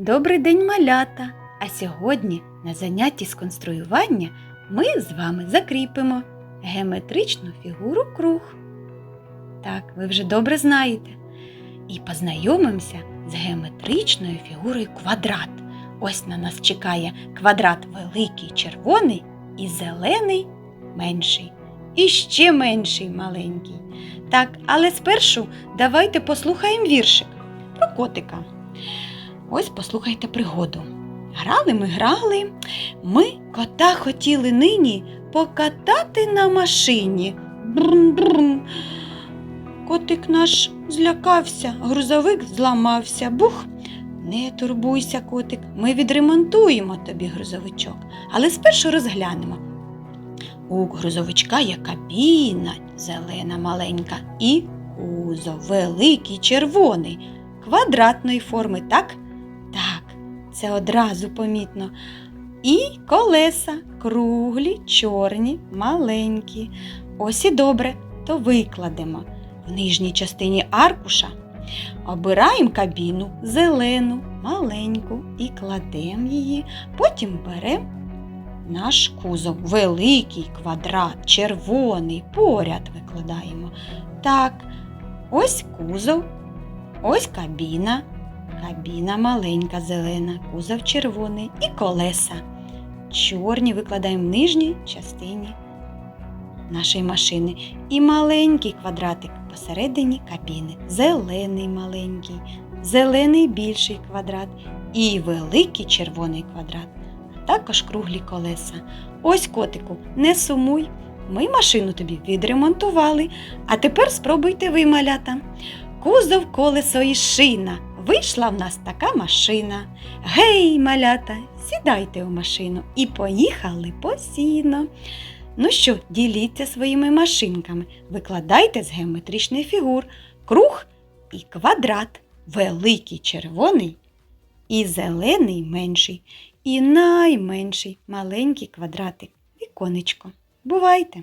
Добрий день, малята! А сьогодні на занятті з конструювання ми з вами закріпимо геометричну фігуру круг. Так, ви вже добре знаєте. І познайомимося з геометричною фігурою квадрат. Ось на нас чекає квадрат великий червоний і зелений менший. І ще менший маленький. Так, але спершу давайте послухаємо віршик про котика. Ось послухайте пригоду. Грали ми грали. Ми кота хотіли нині покатати на машині. Брум-брум. Котик наш злякався, грузовик зламався. Бух. Не турбуйся, котик, ми відремонтуємо тобі грузовичок. Але спершу розглянемо. У грузовичка є кабіна зелена маленька і кузов великий червоний, квадратної форми, так? Це одразу помітно. І колеса круглі, чорні, маленькі. Ось і добре, то викладемо. В нижній частині аркуша обираємо кабіну зелену, маленьку і кладемо її. Потім беремо наш кузов, великий квадрат, червоний, поряд викладаємо. Так, ось кузов, ось кабіна. Кабіна маленька зелена, кузов червоний і колеса. Чорні викладаємо в нижній частині нашої машини. І маленький квадратик посередині кабіни. Зелений маленький, зелений більший квадрат і великий червоний квадрат, а також круглі колеса. Ось котику, не сумуй. Ми машину тобі відремонтували, а тепер спробуйте ви, малята. Кузов, колесо і шина. Вийшла в нас така машина. Гей, малята, сідайте у машину і поїхали по сіно. Ну що, діліться своїми машинками, викладайте з геометричних фігур круг і квадрат, великий червоний і зелений менший, і найменший маленький квадратик, віконечко. Бувайте!